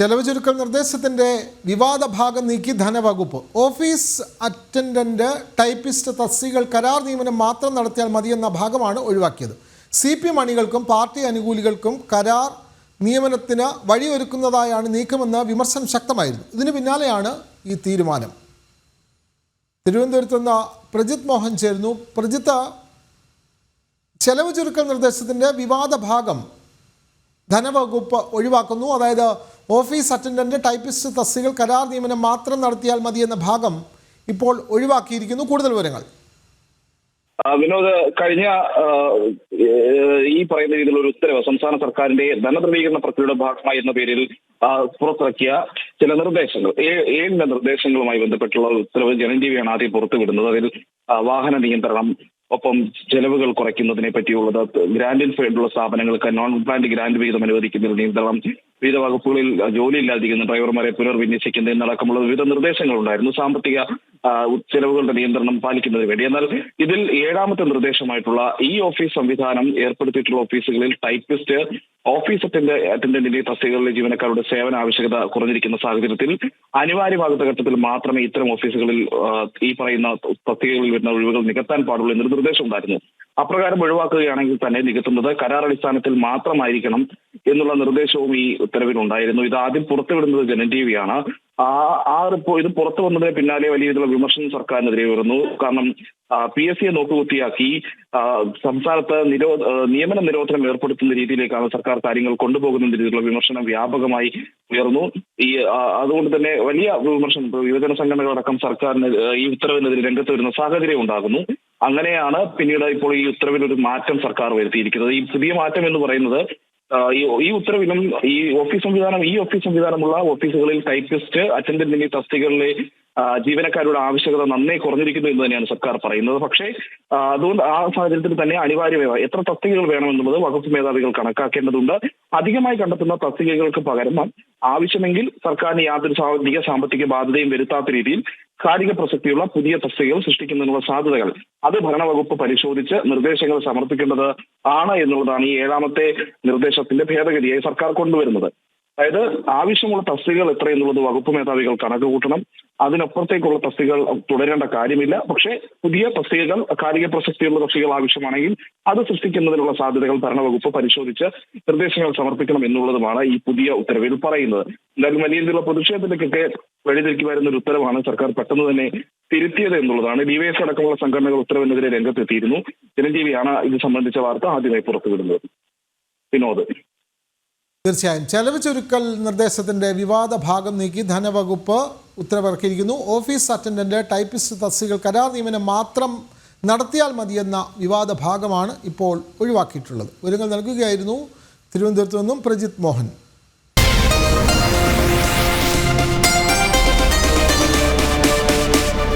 ചെലവ് ചുരുക്കൽ നിർദ്ദേശത്തിന്റെ വിവാദ ഭാഗം നീക്കി ധനവകുപ്പ്. ഓഫീസ് അറ്റൻഡന്റ് ടൈപ്പിസ്റ്റ് തസ്തികൾ കരാർ നിയമനം മാത്രം നടത്തിയാൽ മതിയെന്ന ഭാഗമാണ് ഒഴിവാക്കിയത്. സി പി എം അണികൾക്കും പാർട്ടി അനുകൂലികൾക്കും കരാർ നിയമനത്തിന് വഴിയൊരുക്കുന്നതായാണ് നീക്കമെന്ന് വിമർശനം ശക്തമായിരുന്നു. ഇതിന് പിന്നാലെയാണ് ഈ തീരുമാനം. തിരുവനന്തപുരത്ത് നിന്ന് പ്രജിത് മോഹൻ ചേരുന്നു. പ്രജിത്ത് ചെലവ് ചുരുക്കൽ നിർദ്ദേശത്തിന്റെ വിവാദ ഭാഗം ധനവകുപ്പ് ഒഴിവാക്കുന്നു. അതായത് ഓഫീസ് അറ്റൻഡന്റ് ടൈപ്പിസ്റ്റ് തസ്തികൾ കരാർ നിയമനം മാത്രം നടത്തിയാൽ മതി എന്ന ഭാഗം ഇപ്പോൾ ഒഴിവാക്കിയിരിക്കുന്നു. കൂടുതൽ വിവരങ്ങൾ. വിനോദ് കഴിഞ്ഞ ഈ പറയുന്ന രീതിയിലുള്ള ഒരു ഉത്തരവ് സംസ്ഥാന സർക്കാരിന്റെ ധനധ്രവീകരണ പ്രക്രിയയുടെ ഭാഗമായി എന്ന പേരിൽ പുറത്തിറക്കിയ ചില നിർദ്ദേശങ്ങൾ. ഏഴിന്റെ നിർദ്ദേശങ്ങളുമായി ബന്ധപ്പെട്ടുള്ള ഉത്തരവ് ജനജീവിയാണ് ആദ്യം പുറത്തുവിടുന്നത്. അതിൽ വാഹന നിയന്ത്രണം ഒപ്പം ചെലവുകൾ കുറയ്ക്കുന്നതിനെ പറ്റിയുള്ളത് ഗ്രാൻഡിൽ വേണ്ടിയുള്ള സ്ഥാപനങ്ങൾക്ക് നോൺ ഗ്രാൻഡ് ഗ്രാൻഡ് വിഹിതം അനുവദിക്കുന്നതിൽ നിയന്ത്രണം വിവിധ വകുപ്പുകളിൽ ജോലിയില്ലാതിരിക്കുന്ന ഡ്രൈവർമാരെ പുനർവിന്യസിക്കുന്നതിന് എന്നടക്കമുള്ള വിവിധ നിർദ്ദേശങ്ങൾ ഉണ്ടായിരുന്നു സാമ്പത്തിക ചെലവുകളുടെ നിയന്ത്രണം പാലിക്കുന്നതിന് വേണ്ടി. എന്നാൽ ഇതിൽ ഏഴാമത്തെ നിർദ്ദേശമായിട്ടുള്ള ഈ ഓഫീസ് സംവിധാനം ഏർപ്പെടുത്തിയിട്ടുള്ള ഓഫീസുകളിൽ ടൈപ്പിസ്റ്റ് ഓഫീസ് അറ്റൻഡ് അറ്റൻഡന്റിന്റെ തസ്തികകളിലെ ജീവനക്കാരുടെ സേവന ആവശ്യകത കുറഞ്ഞിരിക്കുന്ന സാഹചര്യത്തിൽ അനിവാര്യമാകുന്ന ഘട്ടത്തിൽ മാത്രമേ ഇത്തരം ഓഫീസുകളിൽ ഈ പറയുന്ന തസ്തികകളിൽ വരുന്ന ഒഴിവുകൾ നികത്താൻ പാടുള്ളൂ എന്നൊരു നിർദ്ദേശം ഉണ്ടായിരുന്നു. അപ്രകാരം ഒഴിവാക്കുകയാണെങ്കിൽ തന്നെ നികത്തുന്നത് കരാർ അടിസ്ഥാനത്തിൽ മാത്രമായിരിക്കണം എന്നുള്ള നിർദ്ദേശവും ഈ ഉത്തരവിൽ ഉണ്ടായിരുന്നു ഇത് ആദ്യം പുറത്തുവിടുന്നത് ജനജീവിയാണ് ആ ആ റിപ്പോർട്ട് ഇത് പുറത്തു വന്നതിന് പിന്നാലെ വലിയ രീതിയിലുള്ള വിമർശനം സർക്കാരിനെതിരെ ഉയർന്നു. കാരണം പി എസ് സിയെ നോക്കുകുത്തിയാക്കി സംസ്ഥാനത്ത് നിരോ നിയമന നിരോധനം ഏർപ്പെടുത്തുന്ന രീതിയിലേക്കാണ് സർക്കാർ കാര്യങ്ങൾ കൊണ്ടുപോകുന്ന രീതിയിലുള്ള വിമർശനം വ്യാപകമായി ഉയർന്നു. ഈ അതുകൊണ്ട് തന്നെ വലിയ വിമർശനം യുവജന സംഘടനകളടക്കം സർക്കാരിന് ഈ ഉത്തരവിനെതിരെ രംഗത്ത് വരുന്ന സാഹചര്യം ഉണ്ടാകുന്നു. അങ്ങനെയാണ് പിന്നീട് ഇപ്പോൾ ഈ ഉത്തരവിൽ ഒരു മാറ്റം സർക്കാർ വരുത്തിയിരിക്കുന്നത്. ഈ പുതിയ മാറ്റം എന്ന് പറയുന്നത് ഈ ഉത്തരവിലും ഈ ഓഫീസ് സംവിധാനം ഈ ഓഫീസ് സംവിധാനമുള്ള ഓഫീസുകളിൽ ടൈപ്പിസ്റ്റ് അറ്റൻഡന്റ് എന്നീ തസ്തികകളിലെ ജീവനക്കാരുടെ ആവശ്യകത നന്നേ കുറഞ്ഞിരിക്കുന്നു എന്ന് തന്നെയാണ് സർക്കാർ പറയുന്നത്. പക്ഷേ അതുകൊണ്ട് ആ സാഹചര്യത്തിൽ തന്നെ അനിവാര്യമായ എത്ര തസ്തികകൾ വേണമെന്നുള്ളത് വകുപ്പ് മേധാവികൾ കണക്കാക്കേണ്ടതുണ്ട്. അധികമായി കണ്ടെത്തുന്ന തസ്തികകൾക്ക് പകരം ആവശ്യമെങ്കിൽ സർക്കാരിന് യാതൊരു സാമ്പത്തിക സാമ്പത്തിക ബാധ്യതയും വരുത്താത്ത രീതിയിൽ കാലിക പ്രസക്തിയുള്ള പുതിയ തസ്തികകൾ സൃഷ്ടിക്കുന്നതിനുള്ള സാധ്യതകൾ. അത് ഭരണവകുപ്പ് പരിശോധിച്ച് നിർദ്ദേശങ്ങൾ സമർപ്പിക്കേണ്ടത് ആണ് എന്നുള്ളതാണ് ഈ ഏഴാമത്തെ നിർദ്ദേശത്തിന്റെ ഭേദഗതിയായി സർക്കാർ കൊണ്ടുവരുന്നത്. അതായത് ആവശ്യമുള്ള തസ്തികകൾ എത്രയെന്നുള്ളത് വകുപ്പ് മേധാവികൾ കണക്ക് കൂട്ടണം അതിനപ്പുറത്തേക്കുള്ള തസ്തികകൾ തുടരേണ്ട കാര്യമില്ല. പക്ഷേ പുതിയ തസ്തികകൾ കാലിക പ്രസക്തിയുള്ള തസ്തികകൾ ആവശ്യമാണെങ്കിൽ അത് സൃഷ്ടിക്കുന്നതിനുള്ള സാധ്യതകൾ ഭരണവകുപ്പ് പരിശോധിച്ച് നിർദ്ദേശങ്ങൾ സമർപ്പിക്കണം എന്നുള്ളതുമാണ് ഈ പുതിയ ഉത്തരവിൽ പറയുന്നത്. എന്തായാലും വലിയ രീതിയിലുള്ള പ്രതിഷേധത്തിലേക്കൊക്കെ വഴിതിരിക്കി വരുന്ന ഒരു ഉത്തരവാണ് സർക്കാർ പെട്ടെന്ന് തന്നെ തിരുത്തിയത് എന്നുള്ളതാണ്. ഡിവൈഎസ് അടക്കമുള്ള സംഘടനകൾ ഉത്തരവിനെതിരെ രംഗത്തെത്തിയിരുന്നു. ചിരഞ്ജീവിയാണ് ഇത് സംബന്ധിച്ച വാർത്ത ആദ്യമായി പുറത്തുവിടുന്നത്. വിനോദ്. തീർച്ചയായും. ചെലവ് ചുരുക്കൽ നിർദ്ദേശത്തിന്റെ വിവാദ ഭാഗം നീക്കി ധനവകുപ്പ് ഉത്തരവിറക്കിയിരിക്കുന്നു. ഓഫീസ് അറ്റൻഡന്റ് ടൈപ്പിസ്റ്റ് തസ്തികൾ കരാർ നിയമനം മാത്രം നടത്തിയാൽ മതിയെന്ന വിവാദ ഭാഗമാണ് ഇപ്പോൾ ഒഴിവാക്കിയിട്ടുള്ളത്. വിവരങ്ങൾ നൽകുകയായിരുന്നു തിരുവനന്തപുരത്തു നിന്നും പ്രജിത് മോഹൻ.